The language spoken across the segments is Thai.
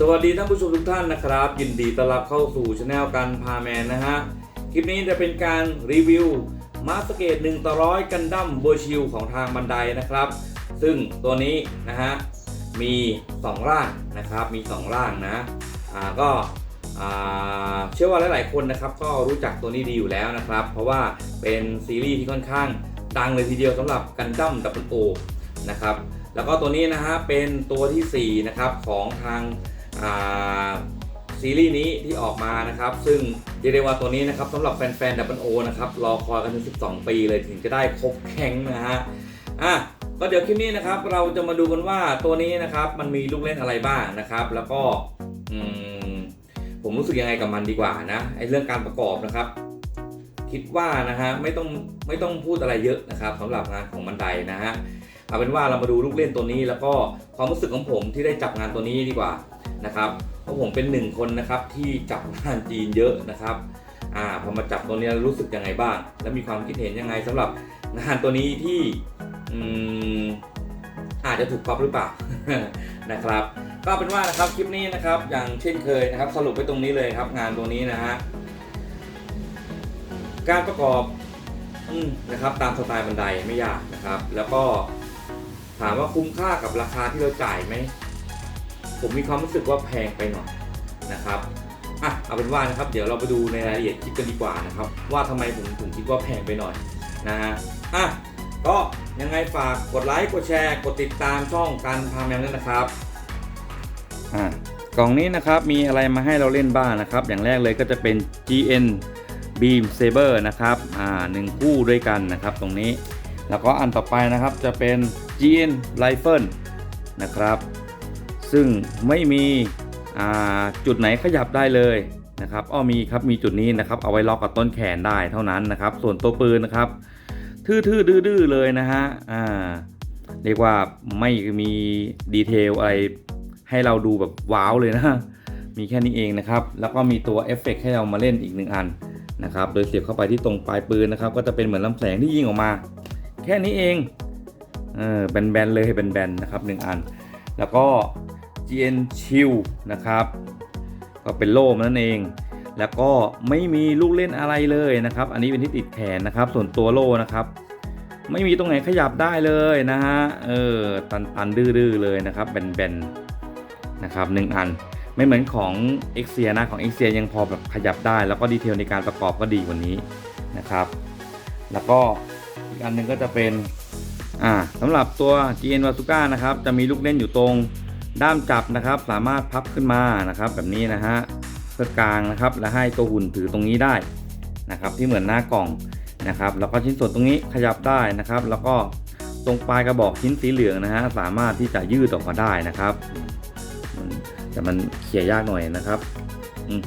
สวัสดีท่านผู้ชมทุกท่านนะครับ ยินดีต้อนรับเข้าสู่ช anel กันพาแมนนะฮะ คลิปนี้จะเป็นการรีวิวมาสเกต1ต่อร้อยกันดั้มโบชิลของทางบันไดนะครับ ซึ่งตัวนี้นะฮะ มี 2 ร่างนะครับ มี 2 ร่างนะ อ่าก็เชื่อว่าหลาย ๆ คนนะครับ ก็รู้จักตัวนี้ดีอยู่แล้วนะครับ เพราะว่าเป็นซีรีส์ที่ค่อนข้างดังเลยทีเดียวสำหรับกันดั้มดับเบิลโอนะครับ แล้วก็ตัวนี้นะฮะเป็นตัวทีสี่4นะครับของทาง ซีรีส์นี้ที่ออกมานะครับ ซึ่งเรียกได้ว่าตัวนี้นะครับสำหรับแฟนๆดับเบิลโอนะครับรอคอยกันถึง 12 ปีเลยถึงจะได้ครบแข็งนะฮะอะก็เดี๋ยวคลิปนี้นะครับเราจะมาดูกันว่าตัวนี้นะครับมันมีลูกเล่นอะไรบ้างนะครับ แล้วก็ผมรู้สึกยังไงกับมันดีกว่านะไอเรื่องการประกอบนะครับ คิดว่านะฮะไม่ต้องไม่ต้องพูดอะไรเยอะนะครับสำหรับงานของบันไดนะฮะ เอาเป็นว่าเรามาดูลูกเล่นตัวนี้ แล้วก็ความรู้สึกของผมที่ได้จับงานตัวนี้ดีกว่านะครับเพราะผมเป็นหนึ่งคนนะครับที่จับงานจีนเยอะนะครับอ่าพอมาจับตัวนี้รู้สึกยังไงบ้าง และมีความคิดเห็นยังไงสำหรับงานตัวนี้ที่อืมอาจจะถูกก๊อปหรือเปล่านะครับ ก็เป็นว่านะครับคลิปนี้นะครับ อย่างเช่นเคยนะครับ สรุปไว้ตรงนี้เลยครับ งานตัวนี้นะฮะการประกอบอนะครับตามสไตล์บันไดไม่ยากนะครับ แล้วก็ ถามว่าคุ้มค่ากับราคาที่เราจ่ายไหม ผมมีความรู้สึกว่าแพงไปหน่อยนะครับอะเอาเป็นว่านะครับ เดี๋ยวเราไปดูในรายละเอียดคลิปกันดีกว่านะครับ ว่าทำไมผมถึงคิดว่าแพงไปหน่อยนะฮะอะก็ยังไงฝากกดไลค์กดแชร์ กดติดตามช่องการพาแมวด้วยนะครับอ่ากล่องนี้นะครับมีอะไรมาให้เราเล่นบ้างนะครับ อย่างแรกเลยก็จะเป็น GN Beam Saber นะครับอ่าหนึ่งคู่ด้วยกันนะครับ ตรงนี้ แล้วก็อันต่อไปนะครับจะเป็น GN Rifle นะครับ ซึ่งไม่มีจุดไหนขยับได้เลยนะครับอ้อมีครับมีจุดนี้นะครับเอาไว้ล็อกกับต้นแขนได้เท่านั้นนะครับ ส่วนตัวปืนนะครับ ทื่อๆดื้อๆเลยนะฮะอ่าเรียกว่าไม่มีดีเทลอะไรให้เราดูแบบว้าวเลยนะ มีแค่นี้เองนะครับ แล้วก็มีตัวเอฟเฟกต์ให้เรามาเล่นอีกหนึ่งอันนะครับ โดยเสียบเข้าไปที่ตรงปลายปืนนะครับ ก็จะเป็นเหมือนลำแสงที่ยิงออกมา แค่นี้เอง เออแบนๆเลยให้แบนๆนะครับหนึ่งอัน แล้วก็ GN Chill นะครับ ก็เป็นโล่มนั่นเอง แล้วก็ไม่มีลูกเล่นอะไรเลยนะครับ อันนี้เป็นที่ติดแขนนะครับ ส่วนตัวโล่นะครับ ไม่มีตรงไหนขยับได้เลยนะฮะเออตันตันดื้อๆเลยนะครับแบนๆนะครับหนึ่งอันไม่เหมือนของ x อ i a นะของ x อ i a ยังพอแบบขยับได้ แล้วก็ดีเทลในการประกอบก็ดีกว่านี้นะครับ แล้วก็อีกอันหนึงก็จะเป็น อ่าสำหรับตัว GN w a z u k a นะครับจะมีลูกเล่นอยู่ตรงด้ามจับนะครับ สามารถพับขึ้นมานะครับ แบบนี้นะฮะเพื่อกลางนะครับ และให้ตัวหุ่นถือตรงนี้ได้นะครับ ที่เหมือนหน้ากล่องนะครับ แล้วก็ชิ้นส่วนตรงนี้ขยับได้นะครับ แล้วก็ตรงปลายกระบอกชิ้นสีเหลืองนะฮะสามารถที่จะยืดออกมาได้นะครับแต่มันเขี่ยยากหน่อยนะครับอืม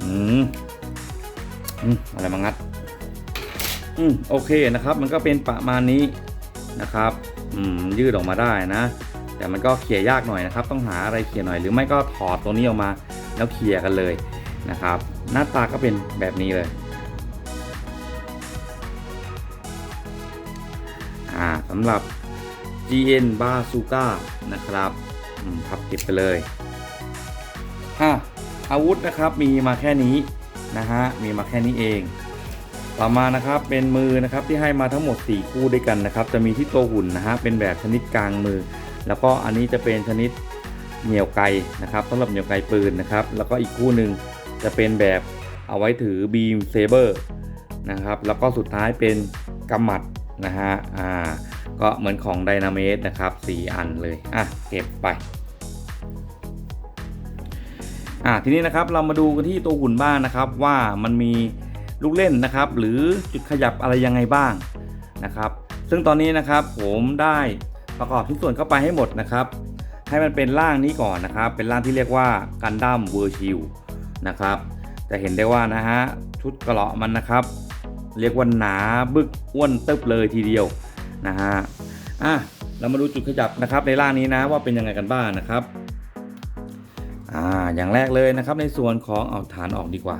อืมอะไรมางัดอืมโอเคนะครับ มันก็เป็นประมาณนี้ นะครับยืดออกมาได้นะ แต่มันก็เขี่ยยากหน่อยนะครับ ต้องหาอะไรเขี่ยหน่อยหรือไม่ก็ถอดตัวนี้ออกมาแล้วเขี่ยกันเลยนะครับ หน้าตาก็เป็นแบบนี้เลยอ่าสำหรับ GN Bazooka นะครับพับเก็บไปเลยอาวุธนะครับมีมาแค่นี้นะฮะมีมาแค่นี้เอง ต่อมานะครับเป็นมือนะครับที่ให้มาทั้งหมด 4 คู่ด้วยกันนะครับ จะมีที่ตัวหุ่นนะฮะเป็นแบบชนิดกลางมือ แล้วก็อันนี้จะเป็นชนิดเหนี่ยวไกนะครับสำหรับเหนี่ยวไกปืนนะครับ แล้วก็อีกคู่หนึ่งจะเป็นแบบเอาไว้ถือบีมเซเบอร์นะครับแล้วก็สุดท้ายเป็นกำหมัดนะฮะอ่าก็เหมือนของไดนาเมสนะครับ 4 อันเลยอะเก็บไปอะทีนี้นะครับเรามาดูกันที่ตัวหุ่นบ้างนะครับว่ามันมี ลูกเล่นนะครับ หรือจุดขยับอะไรยังไงบ้างนะครับ ซึ่งตอนนี้นะครับผมได้ประกอบชิ้นส่วนเข้าไปให้หมดนะครับ ให้มันเป็นร่างนี้ก่อนนะครับ เป็นร่างที่เรียกว่ากันดั้มเวอร์ชิลนะครับจะเห็นได้ว่านะฮะชุดกระาะมันนะครับ เรียกว่าหนาบึกอ้วนตึบเลยทีเดียวนะฮะอะเรามาดูจุดขยับนะครับในร่างนี้นะว่าเป็นยังไงกันบ้างนะครับอ่าอย่างแรกเลยนะครับในส่วนของเอาฐานออกดีกว่า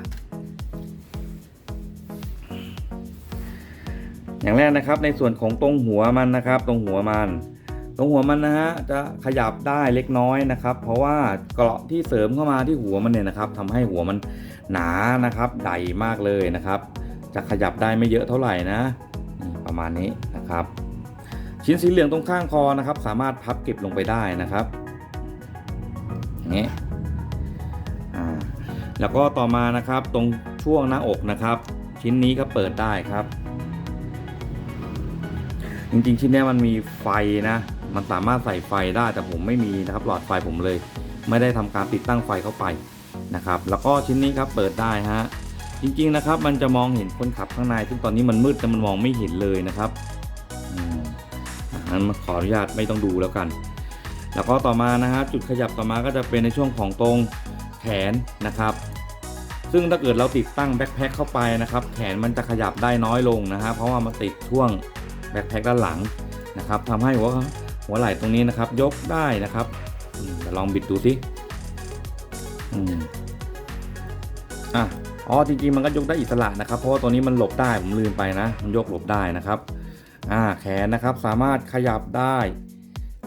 อย่างแรกนะครับ ในส่วนของตรงหัวมันนะครับ ตรงหัวมัน ตรงหัวมันนะฮะจะขยับได้เล็กน้อยนะครับ เพราะว่าเกราะที่เสริมเข้ามาที่หัวมันเนี่ยนะครับทำให้หัวมันหนานะครับใหญ่มากเลยนะครับ จะขยับได้ไม่เยอะเท่าไหร่นะ ประมาณนี้นะครับ ชิ้นสีเหลืองตรงข้างคอนะครับ สามารถพับเก็บลงไปได้นะครับอย่างนี้อ่แล้วก็ต่อมานะครับตรงช่วงหน้าอกนะครับ ชิ้นนี้ก็เปิดได้ครับ จริงๆ ชิ้นนี้มันมีไฟนะ มันสามารถใส่ไฟได้แต่ผมไม่มีนะครับหลอดไฟผมเลย ไม่ได้ทำการติดตั้งไฟเข้าไปนะครับ แล้วก็ชิ้นนี้ครับเปิดได้ฮะจริงๆนะครับ มันจะมองเห็นคนขับข้างในซึ่งตอนนี้มันมืดแต่มันมองไม่เห็นเลยนะครับงั้นขออนุญาตไม่ต้องดูแล้วกัน แล้วก็ต่อมานะฮะจุดขยับต่อมาก็จะเป็นในช่วงของตรงแขนนะครับ ซึ่งถ้าเกิดเราติดตั้งแบ็คแพ็คเข้าไปนะครับ แขนมันจะขยับได้น้อยลงนะฮะเพราะว่ามันติดช่วง บ็คแพ็คด้านหลังนะครับทำให้หัวหัวไหล่ตรงนี้นะครับ ยกได้นะครับเดี๋ยวลองบิดดูสิอืมอะอ๋อจริงๆมันก็ยกได้อิสระนะครับ เพราะว่าตัวนี้มันหลบได้ผมลืมไปนะ มันยกหลบได้นะครับอ่าแขนนะครับสามารถขยับได้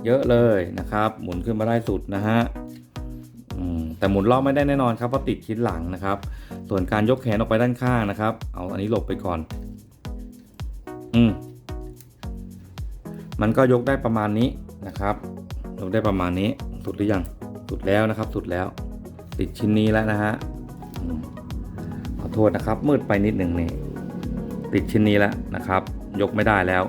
เยอะเลยนะครับ หมุนขึ้นมาได้สุดนะฮะแต่หมุนรอบไม่ได้แน่นอนครับเพราะติดชิ้นหลังนะครับ ส่วนการยกแขนออกไปด้านข้างนะครับ เอาอันนี้หลบไปก่อน อืม มันก็ยกได้ประมาณนี้นะครับ ยกได้ประมาณนี้สุดหรือยังสุดแล้วนะครับ สุดแล้ว ติดชิ้นนี้แล้วนะฮะอืมขอโทษนะครับ มืดไปนิดหนึ่งนี่ติดชิ้นนี้แล้วนะครับ ยกไม่ได้แล้ว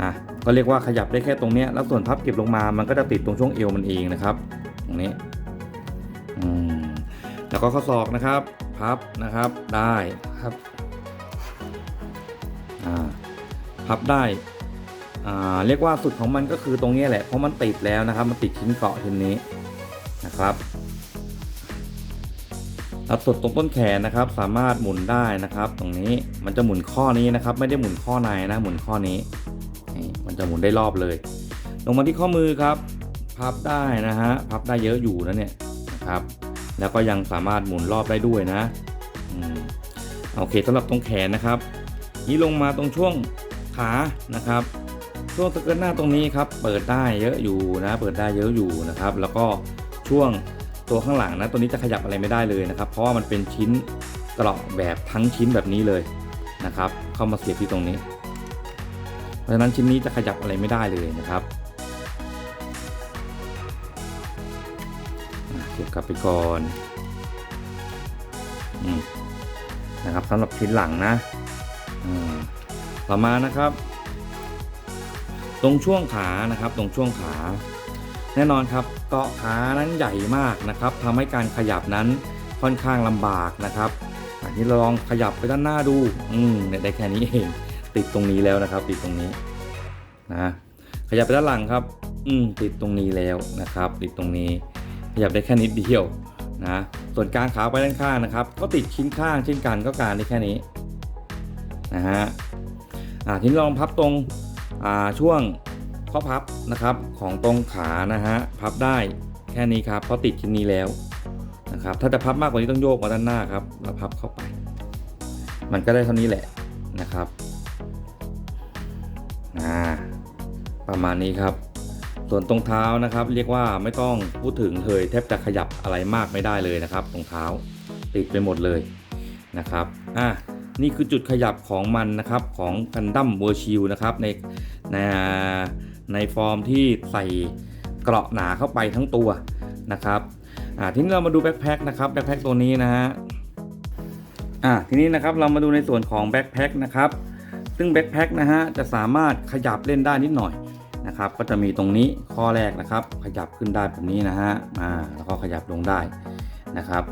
อะก็เรียกว่าขยับได้แค่ตรงเนี้ยแล้วส่วนพับเก็บลงมา มันก็จะติดตรงช่วงเอวมันเองนะครับ ตรงนี้อืมแล้วก็ข้อศอกนะครับ พับนะครับได้ครับอ่าพับได้อ่า เรียกว่าสุดของมันก็คือตรงนี้แหละเพราะมันติดแล้วนะครับ มันติดชิ้นเกาะชิ้นนี้นะครับแล้วสุดตรงต้นแขนนะครับ สามารถหมุนได้นะครับ ตรงนี้มันจะหมุนข้อนี้นะครับ ไม่ได้หมุนข้อในนะหมุนข้อนี้มันจะหมุนได้รอบเลย ลงมาที่ข้อมือครับ พับได้นะฮะพับได้เยอะอยู่นะเนี่ยนะครับ แล้วก็ยังสามารถหมุนรอบได้ด้วยนะอโอเคสำหรับตรงแขนนะครับ นี้ลงมาตรงช่วงขานะครับ ช่วงสเกิร์ตหน้าตรงนี้ครับเปิดได้เยอะอยู่นะ เปิดได้เยอะอยู่นะครับ แล้วก็ช่วงตัวข้างหลังนะตัวนี้จะขยับอะไรไม่ได้เลยนะครับ เพราะว่ามันเป็นชิ้นเกราะแบบทั้งชิ้นแบบนี้เลยนะครับ เข้ามาเสียบที่ตรงนี้ เพราะฉะนั้นชิ้นนี้จะขยับอะไรไม่ได้เลยนะครับอะเก็บกลับไปก่อนอนะครับสำหรับชิ้นหลังนะต่อมานะครับ ตรงช่วงขานะครับ ตรงช่วงขา แน่นอนครับเกาะขานั้นใหญ่มากนะครับทำให้การขยับนั้นค่อนข้างลำบากนะครับอันนี้เราลองขยับไปด้านหน้าดู อืมเนี่ยได้แค่นี้เอง ติดตรงนี้แล้วนะครับ ติดตรงนี้นะขยับไปด้านหลังครับ อืมติดตรงนี้แล้วนะครับ ติดตรงนี้ ขยับได้แค่นิดเดียวนะส่วนกลางขาไปด้านข้างนะครับ ก็ติดชิ้นข้างเช่นกันก็การได้แค่นี้นะฮะอ่าทีนี้ลองพับตรง ช่วงข้อพับนะครับของตรงขานะฮะพับได้แค่นี้ครับเพราะติดชิ้นนี้แล้วนะครับถ้าจะพับมากกว่านี้ต้องโยกมาด้านหน้าครับแล้วพับเข้าไป มันก็ได้เท่านี้แหละนะครับอ่าประมาณนี้ครับ ส่วนตรงเท้านะครับ เรียกว่าไม่ต้องพูดถึงเลยแทบจะขยับอะไรมากไม่ได้เลยนะครับ ตรงเท้าติดไปหมดเลยนะครับอะ นี่คือจุดขยับของมันนะครับของกันดั้มเวอร์ชิลนะครับในในในฟอร์มที่ใส่เกราะหนาเข้าไปทั้งตัวนะครับอ่าทีนี้เรามาดูแบ็คแพ็คนะครับแบ็คแพ็คตัวนี้นะฮะอ่าทีนี้นะครับเรามาดูในส่วนของแบ็คแพ็คนะครับซึ่งแบ็คแพ็คนะฮะจะสามารถขยับเล่นได้นิดหน่อยนะครับ ก็จะมีตรงนี้ข้อแรกนะครับ ขยับขึ้นได้แบบนี้นะฮะอ่าแล้วก็ขยับลงได้นะครับ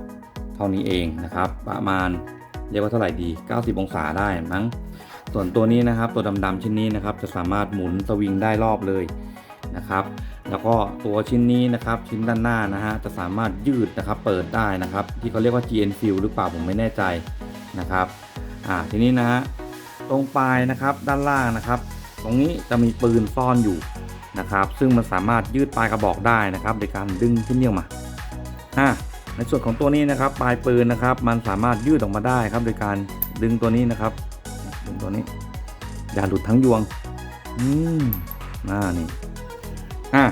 เท่านี้เองนะครับประมาณ เรียกว่าเท่าไหร่ดี 90 องศาได้มั้ง ส่วนตัวนี้นะครับ ตัวดำๆชิ้นนี้นะครับ จะสามารถหมุนสวิงได้รอบเลยนะครับ แล้วก็ตัวชิ้นนี้นะครับ ชิ้นด้านหน้านะฮะ จะสามารถยืดนะครับ เปิดได้นะครับ ที่เขาเรียกว่า GN Fill หรือเปล่าผมไม่แน่ใจนะครับ อ่า ทีนี้นะฮะ ตรงปลายนะครับ ด้านล่างนะครับ ตรงนี้จะมีปืนซ่อนอยู่นะครับ ซึ่งมันสามารถยืดปลายกระบอกได้นะครับ โดยการดึงขึ้นเรียมาอ่า ในส่วนของตัวนี้นะครับปลายปืนนะครับ มันสามารถยืดออกมาได้ครับ โดยการดึงตัวนี้นะครับ ดึงตัวนี้ อย่าหลุดทั้งยวง อืมน่านี่อะ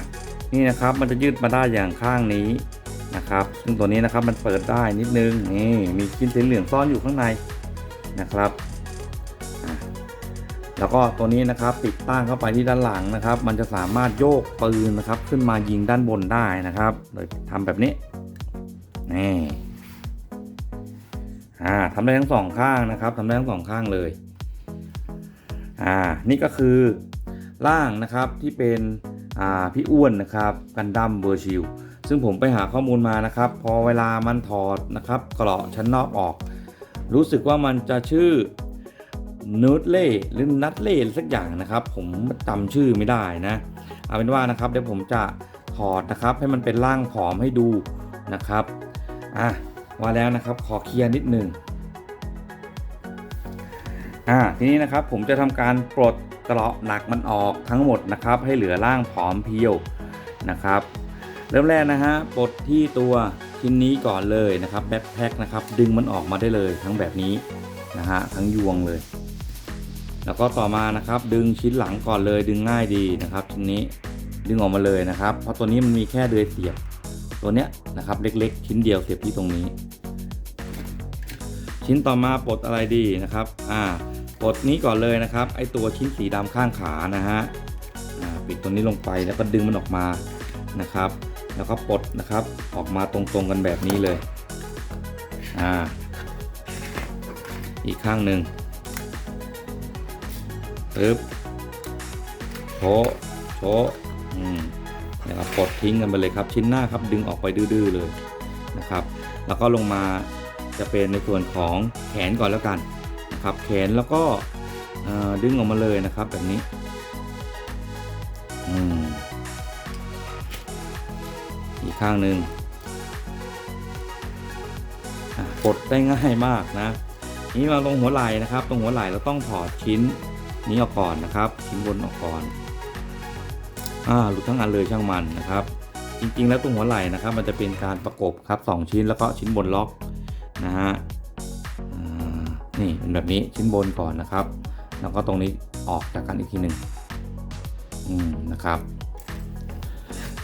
นี่นะครับมันจะยืดมาได้อย่างข้างนี้นะครับ ซึ่งตัวนี้นะครับมันเปิดได้นิดนึงนี่มีชิ้นสีเหลืองซ่อนอยู่ข้างในนะครับอะแล้วก็ตัวนี้นะครับติดตั้งเข้าไปที่ด้านหลังนะครับ มันจะสามารถโยกปืนนะครับ ขึ้นมายิงด้านบนได้นะครับ โดยทำแบบนี้ นี่อ่าทำได้ทั้งสองข้างนะครับทำได้ทั้งสองข้างเลยอ่านี่ก็คือร่างนะครับที่เป็นอ่าพี่อ้วนนะครับกันดั้มเบอร์ชิลซึ่งผมไปหาข้อมูลมานะครับ พอเวลามันถอดนะครับเกราะชั้นนอกออก รู้สึกว่ามันจะชื่อนูดเล่หรือนัทเล่สักอย่างนะครับ ผมจำชื่อไม่ได้นะเอาเป็นว่านะครับเดี๋ยวผมจะถอดนะครับให้มันเป็นร่างผอมให้ดูนะครับ อะว่าแล้วนะครับขอเคลียร์นิดหนึงอ่าทีนี้นะครับผมจะทำการปลดเกราะหนักมันออกทั้งหมดนะครับ ให้เหลือร่างผอมเพียวนะครับ เริ่มแรกนะฮะปลดที่ตัวชิ้นนี้ก่อนเลยนะครับแบ็คแพ็คนะครับดึงมันออกมาได้เลยทั้งแบบนี้นะฮะทั้งยวงเลย แล้วก็ต่อมานะครับดึงชิ้นหลังก่อนเลยดึงง่ายดีนะครับชิ้นนี้ดึงออกมาเลยนะครับ เพราะตัวนี้มันมีแค่เดือยเสียบ ตัวเนี้ยนะครับเล็กๆ ชิ้นเดียวเสียบที่ตรงนี้ ชิ้นต่อมาปลดอะไรดีนะครับอ่าปลดนี้ก่อนเลยนะครับ ไอตัวชิ้นสีดำข้างขานะฮะอ่าปิดตัวนี้ลงไปแล้วก็ดึงมันออกมานะครับ แล้วก็ปลดนะครับออกมาตรงๆกันแบบนี้เลยอ่าอีกข้างหนึ่งปึ๊บโชโชอืม นะครับปลดทิ้งกันไปเลยครับ ชิ้นหน้าครับดึงออกไปดื้อๆเลยนะครับแล้วก็ลงมาจะเป็นในส่วนของแขนก่อนแล้วกันนะครับแขนแล้วก็ดึงออกมาเลยนะครับแบบนี้อีกข้างหนึ่งอะปลดได้ง่ายมากนะนี่มาตรงหัวไหล่นะครับ ตรงหัวไหล่เราต้องถอดชิ้นนี้ออกก่อนนะครับ ชิ้นบนออกก่อน อ่าหลุดทั้งอันเลยช่างมันนะครับ จริงๆ แล้วตรงหัวไหล่นะครับ มันจะเป็นการประกบครับสองชิ้นแล้วก็ชิ้นบนล็อกนะฮะนี่เป็นแบบนี้ชิ้นบนก่อนนะครับ แล้วก็ตรงนี้ออกจากกันอีกทีหนึ่งอืมนะครับ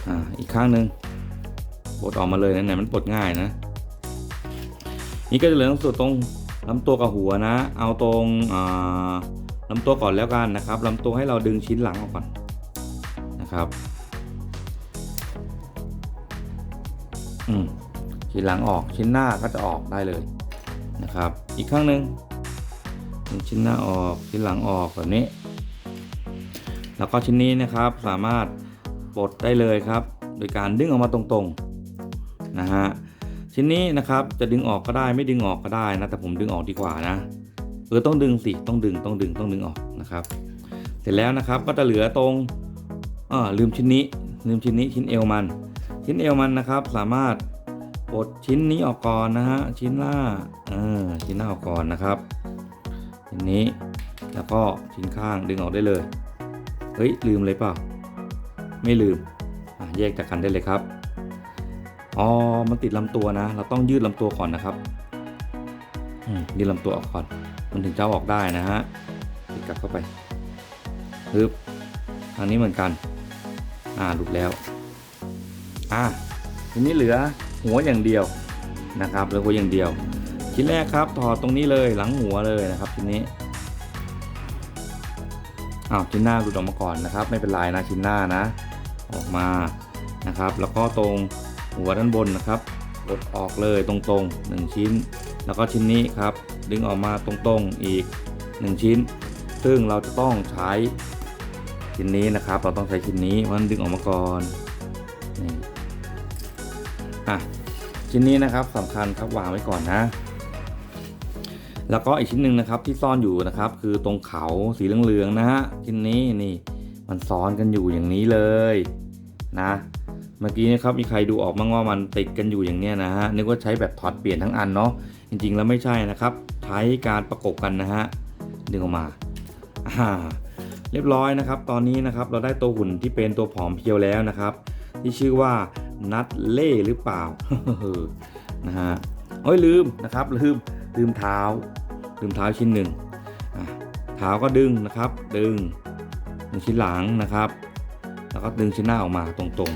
อ่าอีกข้างหนึ่งปลดออกมาเลยนะไหนมันปลดง่ายนะ นี่ก็จะเหลือตรงส่วนตรงลำตัวกับหัวนะ เอาตรงอ่าลำตัวก่อนแล้วกันนะครับลำตัวให้เราดึงชิ้นหลังออกก่อน นะครับ อืมชิ้นหลังออกชิ้นหน้าก็จะออกได้เลยนะครับ อีกข้างหนึ่งดึงชิ้นหน้าออกชิ้นหลังออกแบบนี้ แล้วก็ชิ้นนี้นะครับสามารถปลดได้เลยครับ โดยการดึงออกมาตรงๆนะฮะชิ้นนี้นะครับจะดึงออกก็ได้ไม่ดึงออกก็ได้นะแต่ผมดึงออกดีกว่านะเออต้องดึงสิต้องดึงต้องดึงต้องดึงออกนะครับ เสร็จแล้วนะครับก็จะเหลือตรง อ่าลืมชิ้นนี้ ลืมชิ้นนี้ชิ้นเอวมัน ชิ้นเอวมันนะครับ สามารถปลดชิ้นนี้ออกก่อนนะฮะชิ้นหน้าเออชิ้นหน้าออกก่อนนะครับชิ้นนี้แล้วก็ชิ้นข้างดึงออกได้เลยเฮ้ยลืมเลยเปล่าไม่ลืมแยกจากกันได้เลยครับอ๋อมันติดลำตัวนะ เราต้องยืดลำตัวก่อนนะครับอืมยืดลำตัวออกก่อน มันถึงจะออกได้นะฮะติดกลับเข้าไปปึ๊บทางนี้เหมือนกัน อ่าหลุดแล้วอ่าทีนี้เหลือหัวอย่างเดียวนะครับเหลือหัวอย่างเดียว ชิ้นแรกครับถอดตรงนี้เลยหลังหัวเลยนะครับชิ้นนี้อ้าวชิ้นหน้าหลุดออกมาก่อนนะครับ ไม่เป็นไรนะชิ้นหน้านะ ออกมานะครับ แล้วก็ตรงหัวด้านบนนะครับกดออกเลยตรงๆ 1 ชิ้น แล้วก็ชิ้นนี้ครับ ดึงออกมาตรงๆอีก 1 ชิ้น ซึ่งเราจะต้องใช้ ชิ้นนี้นะครับ เราต้องใช้ชิ้นนี้เพราะฉะนั้นดึงออกมาก่อนนี่อะชิ้นนี้นะครับสำคัญครับวางไว้ก่อนนะ แล้วก็อีกชิ้นหนึ่งนะครับที่ซ่อนอยู่นะครับ คือตรงเขาสีเหลืองๆนะฮะชิ้นนี้นี่มันซ้อนกันอยู่อย่างนี้เลยนะ เมื่อกี้นะครับมีใครดูออกบ้างว่ามันติดกันอยู่อย่างเนี้ยนะฮะนึกว่าใช้แบบถอดเปลี่ยนทั้งอันเนาะจริงๆแล้วไม่ใช่นะครับ ใช้การประกบกันนะฮะดึงออกมาอ่า เรียบร้อยนะครับ ตอนนี้นะครับเราได้ตัวหุ่นที่เป็นตัวผอมเพรียวแล้วนะครับ ที่ชื่อว่านัทเล่หรือเปล่านะฮะโอ้ยลืมนะครับลืมลืมเท้า ลืมเท้าชิ้นหนึ่งเท้าก็ดึงนะครับ ดึงหนึ่งชิ้นหลังนะครับ แล้วก็ดึงชิ้นหน้าออกมาตรง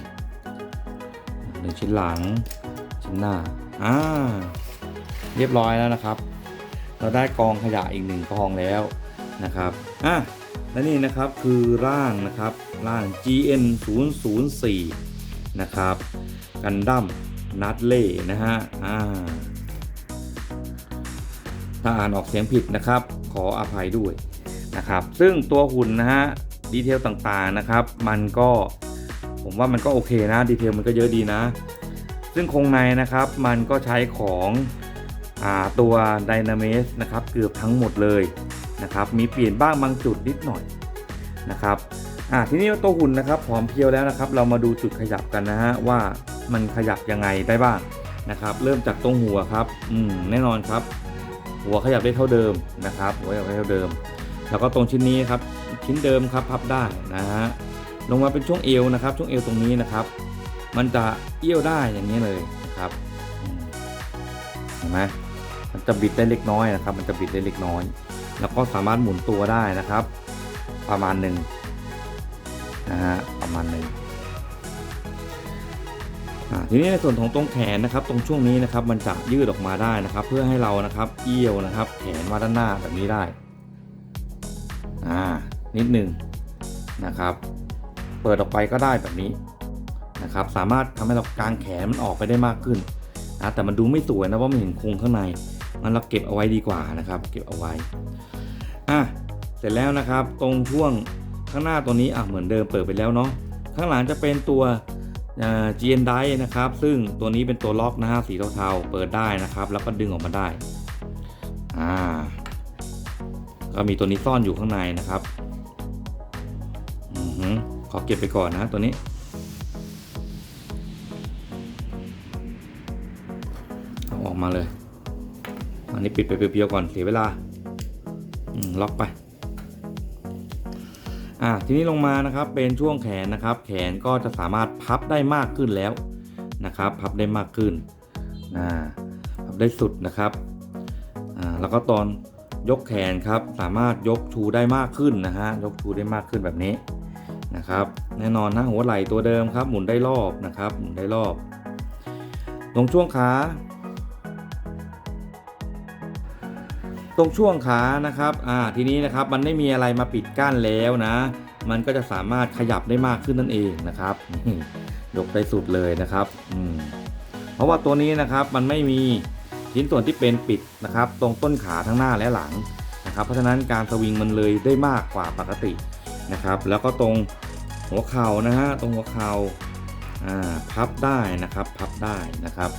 ๆดึงชิ้นหลังชิ้นหน้าอ่าเรียบร้อยแล้วนะครับ เราได้กองขยะอีกหนึ่งกองแล้วนะครับอะ และนี่นะครับคือร่างนะครับร่าง GN 0 0 4นะครับกันดั้มนัดเล่นะฮะอ่าถ้าอ่านออกเสียงผิดนะครับ ขออภัยด้วยนะครับ ซึ่งตัวหุ่นนะฮะดีเทลต่างๆนะครับ มันก็ผมว่ามันก็โอเคนะดีเทลมันก็เยอะดีนะ ซึ่งโครงในนะครับมันก็ใช้ของอตัว Dynamex นะครับเกือบทั้งหมดเลย นะครับมีเปลี่ยนบ้างบางจุดนิดหน่อยนะครับอ่าทีนี้ตัวหุ่นนะครับพร้อมเพียวแล้วนะครับ เรามาดูจุดขยับกันนะฮะว่ามันขยับยังไงได้บ้างนะครับเริ่มจากตรงหัวครับอืมแน่นอนครับ หัวขยับได้เท่าเดิมนะครับหัวขยับได้เท่าเดิม แล้วก็ตรงชิ้นนี้ครับชิ้นเดิมครับพับได้นะฮะลงมาเป็นช่วงเอวนะครับ ช่วงเอวตรงนี้นะครับ มันจะเอี้ยวได้อย่างนี้เลยนะครับเห็นไหมมันจะบิดได้เล็กน้อยนะครับ มันจะบิดได้เล็กน้อย แล้วก็สามารถหมุนตัวได้นะครับ ประมาณหนึ่งนะฮะประมาณหนึ่งทีนี้ในส่วนของตรงแขนนะครับตรงช่วงนี้นะครับมันจะยืดออกมาได้นะครับ เพื่อให้เรานะครับเอี้ยวนะครับ แขนมาด้านหน้าแบบนี้ได้อ่านิดหนึ่งนะครับ เปิดออกไปก็ได้แบบนี้นะครับ สามารถทำให้เรากางแขนมันออกไปได้มากขึ้นนะแต่มันดูไม่สวยนะเพราะมันเห็นโครงข้างใน มันเราเก็บเอาไว้ดีกว่านะครับ เก็บเอาไว้อะเสร็จแล้วนะครับตรงช่วงข้างหน้าตัวนี้อะเหมือนเดิมเปิดไปแล้วเนาะข้างหลังจะเป็นตัวเอ่อ GN d i นะครับ ซึ่งตัวนี้เป็นตัวล็อกนะฮะสีเทาๆเปิดได้นะครับ แล้วก็ดึงออกมาได้อ่าก็มีตัวนี้ซ่อนอยู่ข้างในนะครับอือหือขอเก็บไปก่อนนะตัวนี้เอาออกมาเลย อันนี้ปิดไปเพียวๆก่อนเสียเวลาล็อกไปอ่าทีนี้ลงมานะครับเป็นช่วงแขนนะครับ แขนก็จะสามารถพับได้มากขึ้นแล้วนะครับ พับได้มากขึ้นอ่าพับได้สุดนะครับอ่าแล้วก็ตอนยกแขนครับสามารถยกชูได้มากขึ้นนะฮะยกชูได้มากขึ้นแบบนี้นะครับ แน่นอนนะหัวไหล่ตัวเดิมครับ หมุนได้รอบนะครับ หมุนได้รอบตรงช่วงขา ตรงช่วงขานะครับอ่าทีนี้นะครับมันไม่มีอะไรมาปิดกั้นแล้วนะ มันก็จะสามารถขยับได้มากขึ้นนั่นเองนะครับยกได้สุดเลยนะครับอืมเพราะว่าตัวนี้นะครับมันไม่มีชิ้นส่วนที่เป็นปิดนะครับ ตรงต้นขาทั้งหน้าและหลังนะครับ เพราะฉะนั้นการสวิงมันเลยได้มากกว่าปกตินะครับ แล้วก็ตรงหัวเข่านะฮะตรงหัวเข่าอ่าพับได้นะครับ พับได้นะครับ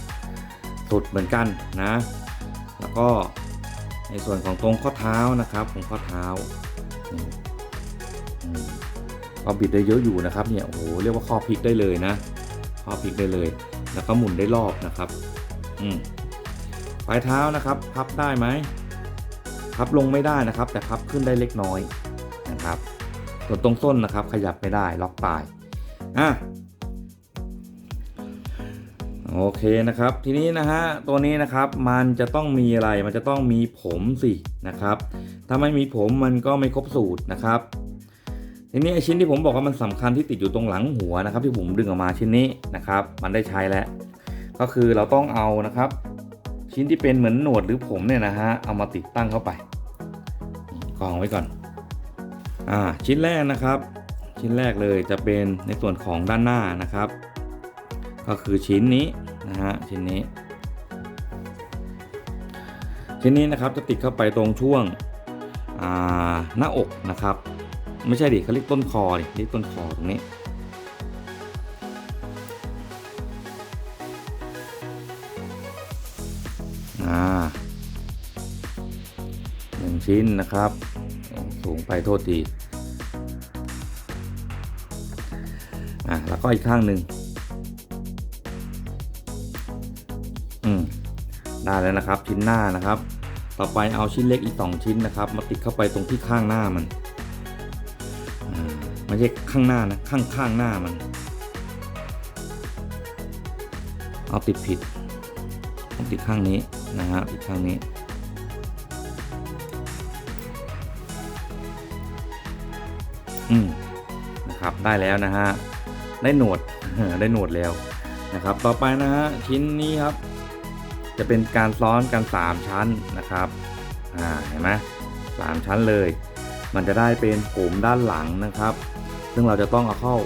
สุดเหมือนกันนะ แล้วก็ ในส่วนของตรงข้อเท้านะครับของข้อเท้าอืมอืมก็บิดได้เยอะอยู่นะครับเนี่ยโอ้โหเรียกว่าข้อพลิกได้เลยนะข้อพลิกได้เลย แล้วก็หมุนได้รอบนะครับอืมปลายเท้านะครับ พับได้ไหมพับลงไม่ได้นะครับ แต่พับขึ้นได้เล็กน้อยนะครับส่วนตรงส้นนะครับ ขยับไม่ได้ล็อกปลายอะ โอเคนะครับ ทีนี้นะฮะตัวนี้นะครับมันจะต้องมีอะไรมันจะต้องมีผมสินะครับ ถ้าไม่มีผมมันก็ไม่ครบสูตรนะครับ ทีนี้ชิ้นที่ผมบอกว่ามันสำคัญที่ติดอยู่ตรงหลังหัวนะครับ ที่ผมดึงออกมาชิ้นนี้นะครับ มันได้ใช้แล้ว ก็คือเราต้องเอานะครับ ชิ้นที่เป็นเหมือนหนวดหรือผมเนี่ยนะฮะเอามาติดตั้งเข้าไปกองไว้ก่อนอ่าชิ้นแรกนะครับ ชิ้นแรกเลยจะเป็นในส่วนของด้านหน้านะครับก็คือชิ้นนี้ นะฮะชิ้นนี้ชิ้นนี้นะครับจะติดเข้าไปตรงช่วงหน้าอกนะครับ ไม่ใช่ดิเขาเรียกต้นคอดิเรียกต้นคอตรงนี้หนึ่งชิ้นนะครับ สูงไปโทษทีอะแล้วก็อีกข้างหนึ่ง ได้แล้วนะครับ ชิ้นหน้านะครับ ต่อไปเอาชิ้นเล็กอีก 2 ชิ้นนะครับ มาติดเข้าไปตรงที่ข้างหน้ามันไม่ใช่ข้างหน้านะข้างข้างหน้ามัน เอาติดผิดต้องติดข้างนี้นะฮะติดข้างนี้อืมนะครับนะครับได้แล้วนะฮะได้โหนดได้โหนดแล้วนะครับ ต่อไปนะฮะชิ้นนี้ครับ จะเป็นการซ้อนกัน 3 ชั้นนะครับอ่าเห็นไหมสามชั้นเลย มันจะได้เป็นผมด้านหลังนะครับ ซึ่งเราจะต้องเอาเข้า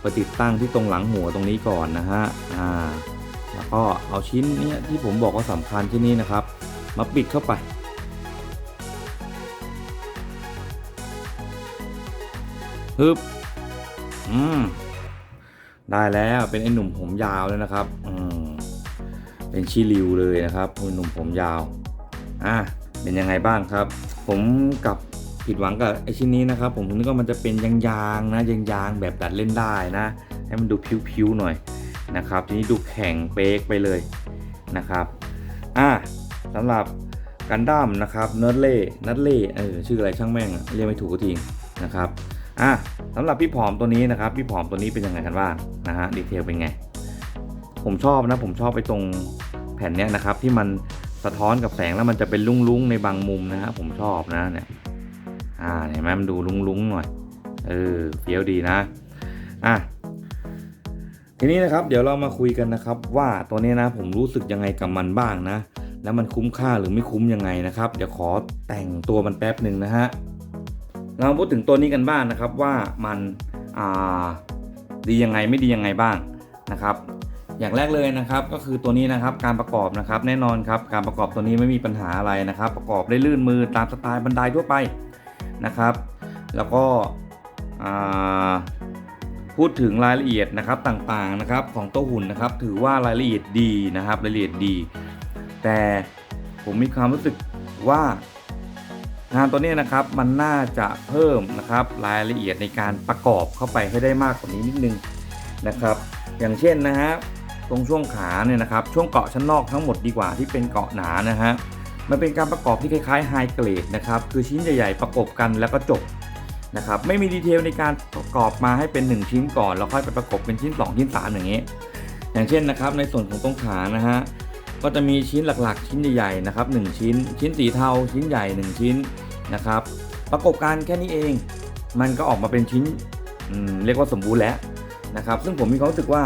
ไปติดตั้งที่ตรงหลังหัวตรงนี้ก่อนนะฮะอ่าแล้วก็เอาชิ้นเนี้ยที่ผมบอกว่าสำคัญที่นี่นะครับ มาปิดเข้าไปฮึบอืมได้แล้วเป็นไอ้หนุ่มผมยาวแล้วนะครับอืม เป็นชิริวเลยนะครับเป็นหนุ่มผมยาวอะเป็นยังไงบ้างครับ ผมกับผิดหวังกับไอชิ้นนี้นะครับ ผมนึกว่ามันจะเป็นยางๆนะยางๆแบบดัดเล่นได้นะ ให้มันดูพิ้วๆหน่อยนะครับ ทีนี้ดูแข็งเป๊กไปเลยนะครับอะสำหรับกันดั้มนะครับเนิร์ดเล่นัดเล่เออชื่ออะไรช่างแม่งเรียกไม่ถูกก็ทีนะครับอะสำหรับพี่ผอมตัวนี้นะครับ พี่ผอมตัวนี้เป็นยังไงกันบ้างนะฮะดีเทลเป็นไง ผมชอบนะผมชอบไปตรงแผ่นเนี้ยนะครับ ที่มันสะท้อนกับแสงแล้วมันจะเป็นลุ้งๆในบางมุมนะฮะผมชอบนะเนี่ยอ่าเห็นไหมมันดูลุ้งๆหน่อยเออเฟี้ยวดีนะอะทีนี้นะครับเดี๋ยวเรามาคุยกันนะครับ ว่าตัวนี้นะผมรู้สึกยังไงกับมันบ้างนะ แล้วมันคุ้มค่าหรือไม่คุ้มยังไงนะครับ เดี๋ยวขอแต่งตัวมันแป๊บหนึ่งนะฮะเรามาพูดถึงตัวนี้กันบ้างนะครับว่ามันอ่าดียังไงไม่ดียังไงบ้างนะครับ อย่างแรกเลยนะครับก็คือตัวนี้นะครับการประกอบนะครับแน่นอนครับการประกอบตัวนี้ไม่มีปัญหาอะไรนะครับ ประกอบได้ลื่นมือตามสไตล์บันไดทั่วไปนะครับ แล้วก็พูดถึงรายละเอียดนะครับต่างๆนะครับของตัวหุ่นนะครับ ถือว่ารายละเอียดดีนะครับรายละเอียดดี แต่ผมมีความรู้สึกว่างานตัวนี้นะครับมันน่าจะเพิ่มนะครับรายละเอียดในการประกอบเข้าไปให้ได้มากกว่านี้นิดนึงนะครับ อย่างเช่นนะฮะ ตรงช่วงขาเนี่ยนะครับช่วงเกาะชั้นนอกทั้งหมดดีกว่าที่เป็นเกาะหนานะฮะมันเป็นการประกอบที่คล้ายๆไฮเกรดนะครับคือชิ้นใหญ่ๆประกบกันแล้วก็จบนะครับไม่มีดีเทลในการประกอบมาให้เป็น 1 ชิ้นก่อนแล้วค่อยไปประกบเป็นชิ้น 2 ชิ้น 3 อย่างนี้อย่างเช่นนะครับในส่วนของตรงขานะฮะก็จะมีชิ้นหลักๆ ชิ้นใหญ่ๆนะครับ1ชิ้น ชิ้นสีเทาชิ้นใหญ่ 1 ชิ้นนะครับประกบกันแค่นี้เอง มันก็ออกมาเป็นชิ้นเรียกว่าสมบูรณ์แล้วนะครับซึ่งผมมีความรู้สึกว่า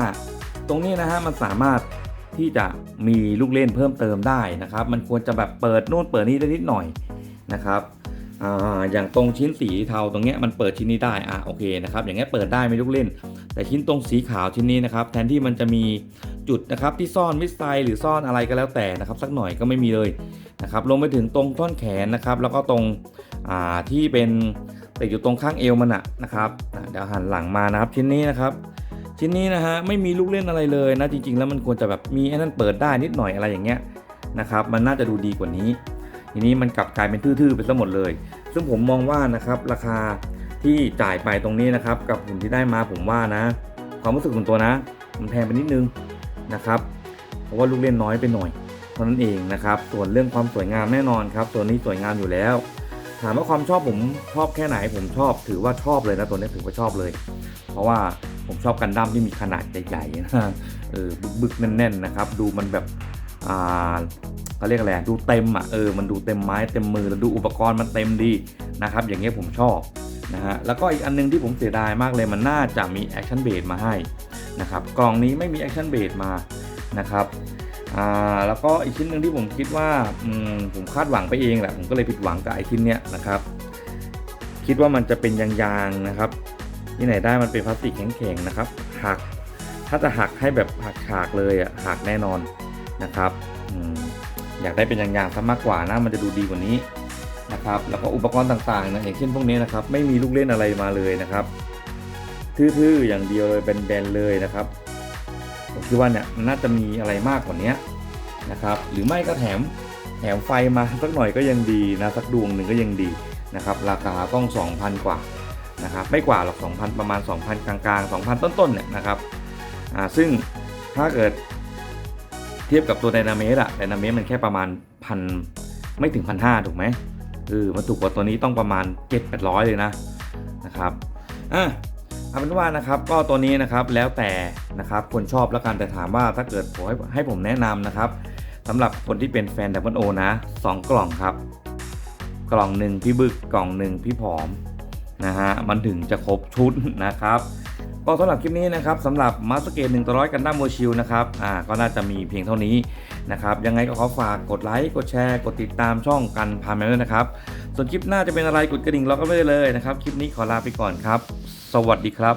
รงนี้นะฮะมันสามารถที่จะมีลูกเล่นเพิ่มเติมได้นะครับ มันควรจะแบบเปิดโน่นเปิดนี่ได้นิดหน่อยนะครับออย่างตรงชิ้นสีเทาตรงเนี้ยมันเปิดชิ้นนี้ได้อะโอเคนะครับอย่างเงี้ยเปิดได้ไม่ลูกเล่น แต่ชิ้นตรงสีขาวชิ้นนี้นะครับแทนที่มันจะมีจุดนะครับที่ซ่อนมิสไซหรือซ่อนอะไรก็แล้วแต่นะครับสักหน่อยก็ไม่มีเลยนะครับลงไปถึงตรงท่อนแขนนะครับแล้วก็ตรงที่เป็นติดอยู่ตรงข้างเอวมันอะนะครับเดี๋ยวหันหลังมานะครับชิ้นนี้นะครับ ชิ้นนี้นะฮะไม่มีลูกเล่นอะไรเลยนะจริง ๆ แล้วมันควรจะแบบมีไอ้นั่นเปิดได้นิดหน่อยอะไรอย่างเงี้ยนะครับมันน่าจะดูดีกว่านี้ ทีนี้มันกลับกลายเป็นทื่อๆไปซะหมดเลย ซึ่งผมมองว่านะครับราคาที่จ่ายไปตรงนี้นะครับ กับหุ่นที่ได้มาผมว่านะ ความรู้สึกส่วนตัวนะ มันแพงไปนิดนึงนะครับ เพราะว่าลูกเล่นน้อยไปหน่อยเท่านั้นเองนะครับ ส่วนเรื่องความสวยงามแน่นอนครับ ตัวนี้สวยงามอยู่แล้ว ถามว่าความชอบผมชอบแค่ไหนผมชอบถือว่าชอบเลยนะตัวนี้ถือว่าชอบเลย เพราะว่า ผมชอบกันดั้มที่มีขนาดใหญ่ๆนะเออบึกๆ แน่นๆนะครับ ดูมันแบบอ่าเขาเรียกอะไรดูเต็มอะเออมันดูเต็มไม้เต็มมือแล้วดูอุปกรณ์มันเต็มดีนะครับ อย่างเงี้ยผมชอบนะฮะแล้วก็อีกอันนึงที่ผมเสียดายมากเลยมันน่าจะมีแอคชั่นเบรมาให้นะครับกล่องนี้ไม่มีแอคชั่นเบรมานะครับอ่าแล้วก็อีกชิ้นหนึ่งที่ผมคิดว่าอืมผมคาดหวังไปเองแหละผมก็เลยผิดหวังกับไอ้ชิ้นเนี้ยนะครับ คิดว่ามันจะเป็นยางๆนะครับ ที่ไหนได้มันเป็นพลาสติกแข็งๆนะครับหักถ้าจะหักให้แบบหักฉากเลยอะหักแน่นอนนะครับออยากได้เป็นอย่างๆซะมากกว่านะมันจะดูดีกว่านี้นะครับแล้วก็อุปกรณ์ต่างๆนะอย่างเช่นพวกนี้นะครับไม่มีลูกเล่นอะไรมาเลยนะครับทื่อๆอย่างเดียวเลยแบนๆเลยนะครับผมคิดว่าเนี่ยนน่าจะมีอะไรมากกว่านี้นะครับหรือไม่ก็แถมแถมไฟมาสักหน่อยก็ยังดีนะสักดวงหนึ่งก็ยังดีนะครับราคาต้อง 2,000 กว่า นะครับไม่กว่าหรอก 2,000 ประมาณ 2,000 กลางๆ 2,000 ต้นๆเนี่ยนะครับอ่าซึ่งถ้าเกิดเทียบกับตัวไดนาเมตอะไดนาเมตมันแค่ประมาณพันไม่ถึงพันห้าถูกไหมเออมันถูกกว่าตัวนี้ต้องประมาณ 7-800 เลยนะนะครับอะเอาเป็นว่านะครับก็ตัวนี้นะครับแล้วแต่นะครับคนชอบแล้วกันแต่ถามว่าถ้าเกิดผมให้ให้ผมแนะนำนะครับสำหรับคนที่เป็นแฟนดับเบิลโอนะสองกล่องครับ กล่องหนึ่งพี่บึกกล่องหนึ่งพี่ผอม นะฮะมันถึงจะครบชุดนะครับก็สำหรับคลิปนี้นะครับสำหรับมาสเกต100กันดั้มโมชิลนะครับอ่าก็น่าจะมีเพียงเท่านี้นะครับยังไงก็ขอฝากกดไลค์กดแชร์ กดติดตามช่องกันพาแมนด้วยนะครับ ส่วนคลิปหน้าจะเป็นอะไรกดกระดิ่งรอกันไว้ได้เลยนะครับ คลิปนี้ขอลาไปก่อนครับ สวัสดีครับ